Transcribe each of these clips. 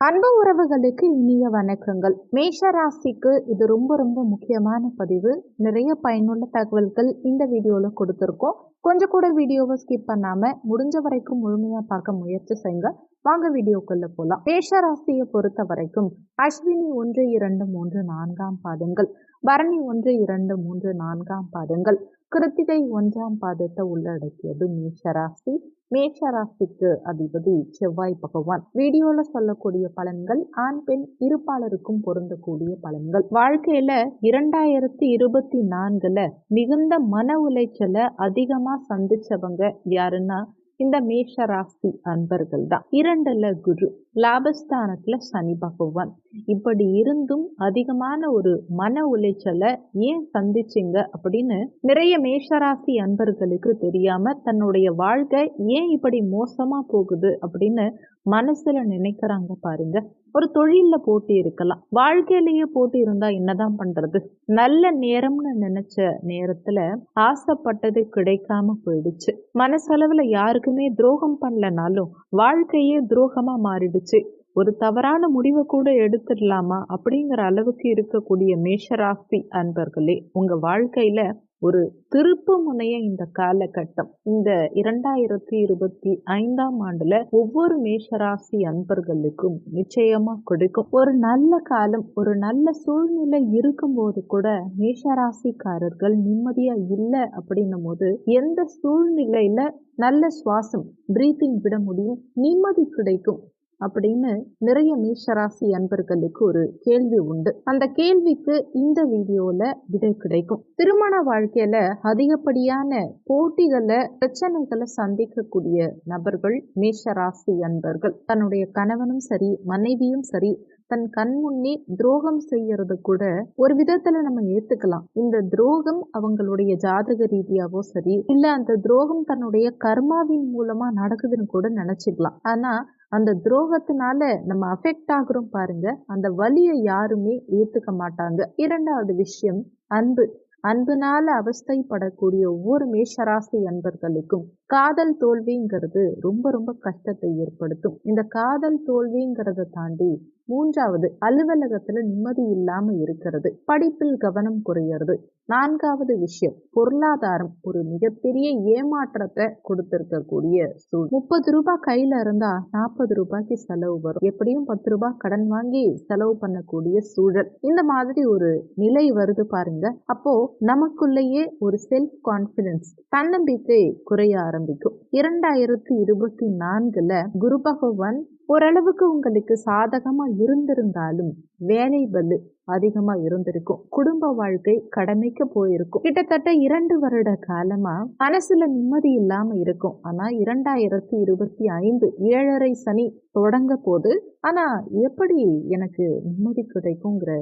அன்பு உறவுகளுக்கு இனிய வணக்கங்கள். மேஷ ராசிக்கு இது ரொம்ப ரொம்ப முக்கியமான பதிவு. நிறைய பயனுள்ள தகவல்கள் இந்த வீடியோவில் கொடுத்துருக்கோம். கொஞ்சம் கூட வீடியோவை ஸ்கிப் பண்ணாமல் முடிஞ்ச வரைக்கும் முழுமையாக பார்க்க முயற்சி செய்யுங்க வாங்க வீடியோக்குள்ள போலாம். மேஷ ராசியை பொறுத்த வரைக்கும் அஸ்வினி ஒன்று இரண்டு மூன்று நான்காம் பாதங்கள். பரணி ஒன்று இரண்டு மூன்று நான்காம் பாதங்கள். கிருத்திகை ஒன்றாம் பாதத்தை உள்ளடக்கியது மேஷராசி. மேஷராசிக்கு அதிபதி செவ்வாய் பகவான். வீடியோல சொல்லக்கூடிய பலன்கள் ஆண் பெண் இருப்பாளருக்கும் பொருந்தக்கூடிய பலன்கள். வாழ்க்கையில இரண்டாயிரத்தி இருபத்தி நான்குல மிகுந்த மன உளைச்சலை அதிகமா சந்திச்சவங்க யாருன்னா இந்த மேஷ ராசி அன்பர்கள் தான். இரண்டுல குரு லாபஸ்தானத்துல சனி பகவான். இப்படி இருந்தும் அதிகமான ஒரு மன உளைச்சலை ஏன் சந்திச்சிங்க அப்படின்னு நிறைய மேஷராசி அன்பர்களுக்கு தெரியாம தன்னுடைய வாழ்க்கை ஏன் இப்படி மோசமா போகுது அப்படின்னு மனசுல நினைக்கிறாங்க பாருங்க. ஒரு தொழிலில் போட்டி இருக்கலாம். வாழ்க்கையிலேயே போட்டி இருந்தால் என்னதான் பண்ணுறது நல்ல நேரம்னு நினச்ச நேரத்தில் ஆசைப்பட்டது கிடைக்காம போயிடுச்சு. மனசளவில் யாருக்குமே துரோகம் பண்ணலனாலும் வாழ்க்கையே துரோகமாக மாறிடுச்சு. ஒரு தவறான முடிவை கூட எடுத்துடலாமா அப்படிங்கிற அளவுக்கு இருக்கக்கூடிய மேஷராசி அன்பர்களே உங்கள் வாழ்க்கையில் ஒரு திருப்பு முனைய இந்த காலகட்டம். இந்த இரண்டாயிரத்தி இருபத்தி ஐந்தாம் ஆண்டுல ஒவ்வொரு மேஷராசி அன்பர்களுக்கும் நிச்சயமா கொடுக்கும். ஒரு நல்ல காலம் ஒரு நல்ல சூழ்நிலை இருக்கும்போது கூட மேஷராசிக்காரர்கள் நிம்மதியா இல்லை அப்படின்னும் போது எந்த சூழ்நிலையில நல்ல சுவாசம் பிரீத்திங் விட முடியும் நிம்மதி கிடைக்கும். அப்படின்னு நிறைய மேஷராசி அன்பர்களுக்கு ஒரு கேள்வி உண்டு. அந்த கேள்விக்கு இந்த வீடியோல விடை கிடைக்கும். திருமண வாழ்க்கையில அதிகப்படியான போட்டிகளை பிரச்சனைகளை சந்திக்கக்கூடிய நபர்கள் மேஷராசி அன்பர்கள். தன்னுடைய கணவனும் சரி மனைவியும் சரி தன் கண் முன்னே துரோகம் செய்யறது கூட ஒரு விதத்துல நம்ம ஏத்துக்கலாம். இந்த துரோகம் அவங்களுடைய ஜாதக ரீதியாவோ சரி இல்ல அந்த துரோகம் தன்னுடைய கர்மாவின் மூலமா நடக்குதுன்னு கூட நினைச்சுக்கலாம். ஆனா அந்த துரோகத்தினால நம்ம அஃபெக்ட் ஆகுறோம் பாருங்க. அந்த வலியை யாருமே ஏத்துக்க மாட்டாங்க. இரண்டாவது விஷயம் அன்பு. அன்புனால அவஸ்தைப்படக்கூடிய ஒவ்வொரு மேஷராசி அன்பர்களுக்கும் காதல் தோல்விங்கிறது ரொம்ப ரொம்ப கஷ்டத்தை ஏற்படுத்தும். இந்த காதல் தோல்விங்கிறத தாண்டி மூன்றாவது அலுவலகத்துல நிம்மதி இல்லாம இருக்கிறது. படிப்பில் கவனம் குறையிறது. நான்காவது விஷயம் பொருளாதாரம் ஒரு மிகப்பெரிய ஏமாற்றத்தை கொடுத்திருக்கக்கூடிய சூழ் முப்பது ரூபாய் கையில இருந்தா நாற்பது ரூபாய்க்கு செலவு வரும். எப்படியும் பத்து ரூபாய் கடன் வாங்கி செலவு பண்ணக்கூடிய சூழல். இந்த மாதிரி ஒரு நிலை வருது பாருங்க. அப்போ நமக்குள்ளேயே ஒரு செல்ஃப் கான்பிடன்ஸ் தன்னம்பிக்கை குறைய ஆரம்பிக்கும். இரண்டாயிரத்தி இருபத்தி நான்குல குரு பகவான் ஓரளவுக்கு உங்களுக்கு சாதகமாக இருந்திருந்தாலும் வேலை பல்லு அதிகமாக இருந்திருக்கும். குடும்ப வாழ்க்கை கடமைக்கு போயிருக்கும். கிட்டத்தட்ட இரண்டு வருட காலமாக மனசில் நிம்மதி இல்லாமல் இருக்கும். ஆனால் இரண்டாயிரத்தி இருபத்தி ஐந்து ஏழரை சனி தொடங்க போது ஆனால் எப்படி எனக்கு நிம்மதி கிடைக்குங்கிற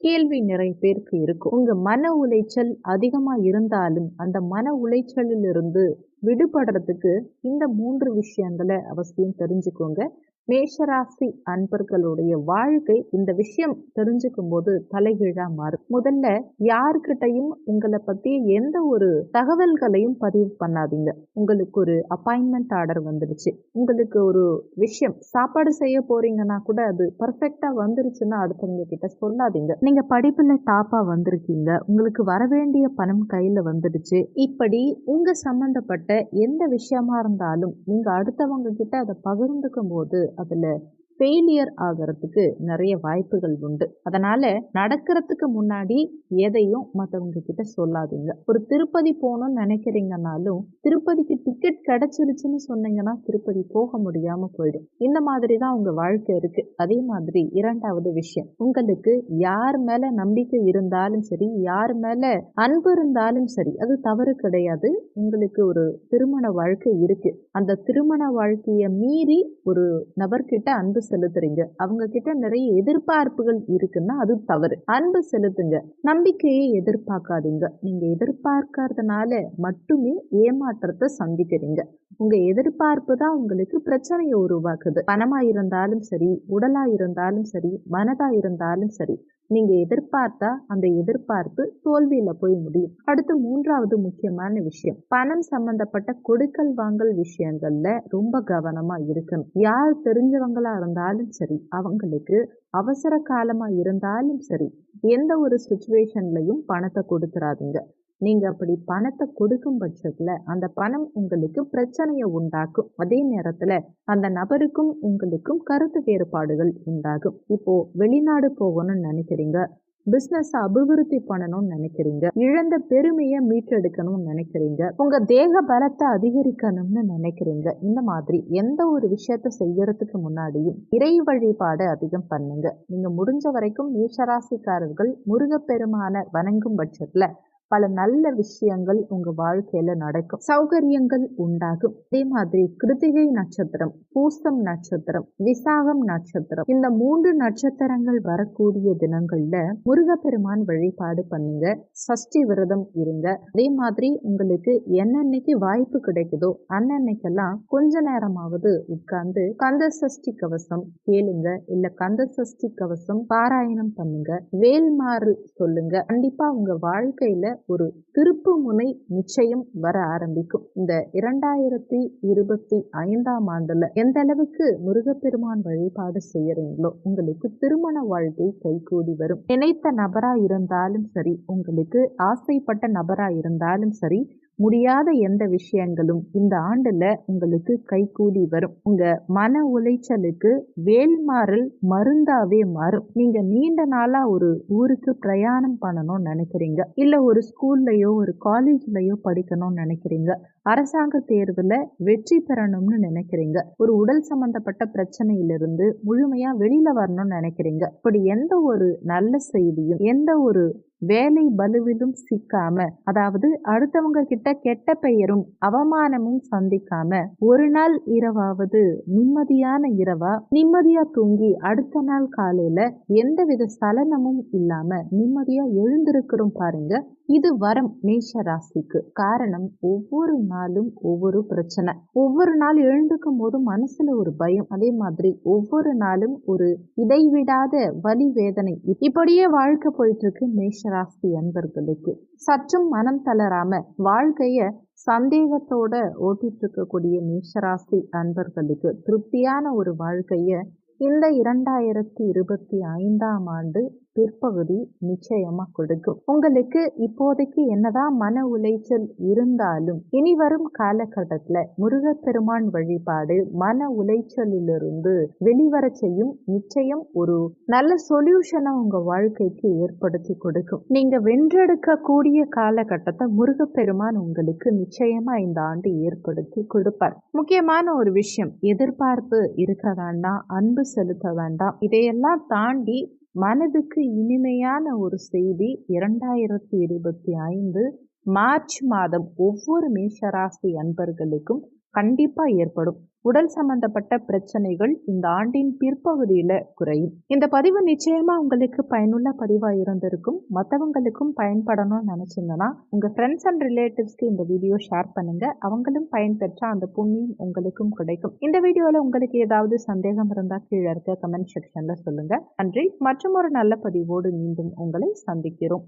கேள்வி நிறைய பேருக்கு இருக்கும். உங்க மன உளைச்சல் அதிகமா இருந்தாலும் அந்த மன உளைச்சலிலிருந்து விடுபடுறதுக்கு இந்த மூன்று விஷயங்களை அவசியம் தெரிஞ்சுக்கோங்க. மேஷராசி அன்பர்களுடைய வாழ்க்கை இந்த விஷயம் தெரிஞ்சுக்கும் போது தலைகீழா மாறும். முதல்ல யாருக்கிட்டையும் உங்களை பத்தி எந்த ஒரு தகவல்களையும் பதிவு பண்ணாதீங்க. உங்களுக்கு ஒரு அப்பாயின்மெண்ட் ஆர்டர் வந்துடுச்சு உங்களுக்கு ஒரு விஷயம் சாப்பாடு செய்ய போறீங்கன்னா கூட அது பர்ஃபெக்டா வந்துருச்சுன்னா அடுத்தவங்க கிட்ட சொல்லாதீங்க. நீங்க படிப்புல டாப்பா வந்திருக்கீங்க. உங்களுக்கு வர வேண்டிய பணம் கையில வந்துடுச்சு. இப்படி உங்க சம்பந்தப்பட்ட எந்த விஷயமா இருந்தாலும் நீங்க அடுத்தவங்க கிட்ட அதை பகிர்ந்துக்கும் போது Of the otherness ஃபெயிலியர் ஆகிறதுக்கு நிறைய வாய்ப்புகள் உண்டு. அதனால நடக்கிறதுக்கு முன்னாடி எதையும் மற்றவங்க கிட்ட சொல்லாதீங்க. ஒரு திருப்பதி போகணும்னு நினைக்கிறீங்கனாலும் திருப்பதிக்கு டிக்கெட் கிடைச்சிருச்சுன்னு சொன்னீங்கன்னா திருப்பதி போக முடியாம போயிடும். இந்த மாதிரி தான் உங்க வாழ்க்கை இருக்கு. அதே மாதிரி இரண்டாவது விஷயம் உங்களுக்கு யார் மேல நம்பிக்கை இருந்தாலும் சரி யார் மேல அன்பு இருந்தாலும் சரி அது தவறு கிடையாது. உங்களுக்கு ஒரு திருமண வாழ்க்கை இருக்கு. அந்த திருமண வாழ்க்கையை மீறி ஒரு நபர்கிட்ட அன்பு செலுத்துறீங்க. அவங்க கிட்ட நிறைய எதிர்பார்ப்புகள் இருக்குன்னா அது தவறு. அன்பு செலுத்துங்க. நம்பிக்கையை எதிர்பார்க்காதீங்க. நீங்க எதிர்பார்க்கறதுனால மட்டுமே ஏமாற்றத்தை சந்திக்கிறீங்க. உங்க எதிர்பார்ப்பு தான் உங்களுக்கு பிரச்சனையை உருவாக்குது. பணமா இருந்தாலும் சரி உடலா இருந்தாலும் சரி மனதா இருந்தாலும் சரி நீங்க எதிர்பார்த்தா அந்த எதிர்பார்ப்பு தோல்வியில போய் முடியும். அடுத்து மூன்றாவது முக்கியமான விஷயம். பணம் சம்பந்தப்பட்ட கொடுக்கல் வாங்கல் விஷயங்கள்ல ரொம்ப கவனமா இருக்கணும். யார் தெரிஞ்சவங்களா இருந்தாலும் சரி அவங்களுக்கு அவசர காலமா இருந்தாலும் சரி எந்த ஒரு சுச்சுவேஷன்லையும் பணத்தை கொடுத்துறாதீங்க. நீங்க அப்படி பணத்தை கொடுக்கும் பட்சத்துல அந்த பணம் உங்களுக்கு பிரச்சனையை உண்டாக்கும். அதே நேரத்துல அந்த நபருக்கும் உங்களுக்கும் கருத்து வேறுபாடுகள் உண்டாகும். இப்போ வெளிநாடு போகணும்னு நினைக்கிறீங்க பிசினஸ் அபிவிருத்தி பண்ணணும்னு நினைக்கிறீங்க இழந்த பெருமையை மீட்டெடுக்கணும்னு நினைக்கிறீங்க உங்க தேக பலத்தை அதிகரிக்கணும்னு நினைக்கிறீங்க இந்த மாதிரி எந்த ஒரு விஷயத்த செய்யறதுக்கு முன்னாடியும் இறை வழிபாடு அதிகம் பண்ணுங்க. நீங்க முடிஞ்ச வரைக்கும் மேஷராசிக்காரர்கள் முருகப்பெருமான வணங்கும் பட்சத்துல பல நல்ல விஷயங்கள் உங்க வாழ்க்கையில நடக்கும். சௌகரியங்கள் உண்டாகும். அதே மாதிரி கிருத்திகை நட்சத்திரம் பூசம் நட்சத்திரம் விசாகம் நட்சத்திரம் இந்த மூன்று நட்சத்திரங்கள் வரக்கூடிய தினங்கள்ல முருகப்பெருமான் வழிபாடு பண்ணுங்க. சஷ்டி விரதம் இருங்க. அதே மாதிரி உங்களுக்கு என்னன்னைக்கு வாய்ப்பு கிடைக்குதோ அன்னன்னைக்கெல்லாம் கொஞ்ச நேரமாவது உட்கார்ந்து கந்த சஷ்டி கவசம் கேளுங்க. இல்ல கந்த சஷ்டி கவசம் பாராயணம் பண்ணுங்க. வேல்மாறு சொல்லுங்க. கண்டிப்பா உங்க வாழ்க்கையில ஒரு திருப்பு முனை நிச்சயம் வர ஆரம்பிக்கும். இந்த இரண்டாயிரத்தி இருபத்தி ஐந்தாம் ஆண்டுல எந்த அளவுக்கு முருகப்பெருமான் வழிபாடு செய்யறீங்களோ உங்களுக்கு திருமண வாழ்க்கை கைகூடி வரும். நினைத்த நபரா இருந்தாலும் சரி உங்களுக்கு ஆசைப்பட்ட நபரா இருந்தாலும் சரி முடியாத எந்த விஷயங்களும் இந்த ஆண்டுல உங்களுக்கு கைகூடி வரும். உங்க மன உளைச்சலுக்கு வேல்மாறல் மருந்தாவே மாறும். நீங்க நீண்ட நாளா ஒரு ஊருக்கு பிரயாணம் பண்ணணும்னு நினைக்கிறீங்க. இல்ல ஒரு ஸ்கூல்லையோ ஒரு காலேஜ்லயோ படிக்கணும்னு நினைக்கிறீங்க. அரசாங்க தேர்வுல வெற்றி பெறணும்னு நினைக்கிறீங்க. ஒரு உடல் சம்பந்தப்பட்ட பிரச்சனையிலிருந்து முழுமையா வெளியில வரணும்னு நினைக்கிறீங்க. இப்படி எந்த ஒரு நல்ல செய்தியும் எந்த ஒரு வேலை பலுவிலும் சிக்காம அதாவது அடுத்தவங்க கிட்ட கெட்ட பெயரும் அவமானமும் சந்திக்காம ஒரு நாள் இரவாவது நிம்மதியான இரவா நிம்மதியா தூங்கி அடுத்த நாள் காலையில எந்தவித சலனமும் இல்லாம நிம்மதியா எழுந்திருக்கிறோம் பாருங்க. இது வரம் மேஷ ராசிக்கு காரணம் ஒவ்வொரு நாளும் ஒவ்வொரு பிரச்சனை. ஒவ்வொரு நாள் எழுந்துக்கும் போது மனசுல ஒரு பயம். அதே மாதிரி ஒவ்வொரு நாளும் ஒரு இடைவிடாத வலி வேதனை. இப்படியே வாழ்க்கை போயிட்டு இருக்கு மேஷ ராசி அன்பர்களுக்கு. சற்றும் மனம் தளராம வாழ்க்கைய சந்தேகத்தோட ஓட்டிட்டு இருக்கக்கூடிய மேஷராசி அன்பர்களுக்கு திருப்தியான ஒரு வாழ்க்கைய இந்த இரண்டாயிரத்தி இருபத்தி ஐந்தாம் ஆண்டு பிற்பகுதி நிச்சயமா கொடுக்கும். உங்களுக்கு இப்போதைக்கு என்னதான் மன உளைச்சல் இருந்தாலும் இனி வரும் காலகட்டத்துல முருகப்பெருமான் வழிபாடு மன உளைச்சலிலிருந்து வெளிவர செய்யும் நிச்சயம் ஒரு நல்ல சொல்யூஷனை உங்க வாழ்க்கைக்கு ஏற்படுத்தி கொடுக்கும். நீங்க வென்றெடுக்க கூடிய காலகட்டத்தை முருகப்பெருமான் உங்களுக்கு நிச்சயமா இந்த ஆண்டு ஏற்படுத்தி கொடுப்பார். முக்கியமான ஒரு விஷயம் எதிர்பார்ப்பு இருக்க வேண்டாம் அன்பு செலுத்த வேண்டாம். இதையெல்லாம் தாண்டி மனதுக்கு இனிமையான ஒரு செய்தி இரண்டாயிரத்தி இருபத்தி ஐந்து மார்ச் மாதம் ஒவ்வொரு மேஷராசி அன்பர்களுக்கும் கண்டிப்பா ஏற்படும். உடல் சம்பந்தப்பட்ட பிரச்சனைகள் இந்த ஆண்டின் பிற்பகுதியில குறையும். இந்த பதிவு நிச்சயமா உங்களுக்கு பயனுள்ள பதிவா இருந்திருக்கும். மற்றவங்களுக்கும் பயன்படணும்னு நினைச்சீங்கன்னா உங்க ஃப்ரெண்ட்ஸ் அண்ட் ரிலேட்டிவ்ஸ்க்கு இந்த வீடியோ ஷேர் பண்ணுங்க. அவங்களும் பயன்பெற்றால் அந்த புண்ணியம் உங்களுக்கும் கிடைக்கும். இந்த வீடியோல உங்களுக்கு ஏதாவது சந்தேகம் இருந்தா கீழே இருக்க கமெண்ட் செக்ஷன்ல சொல்லுங்க. நன்றி. மற்றும் ஒரு நல்ல பதிவோடு மீண்டும் உங்களை சந்திக்கிறோம்.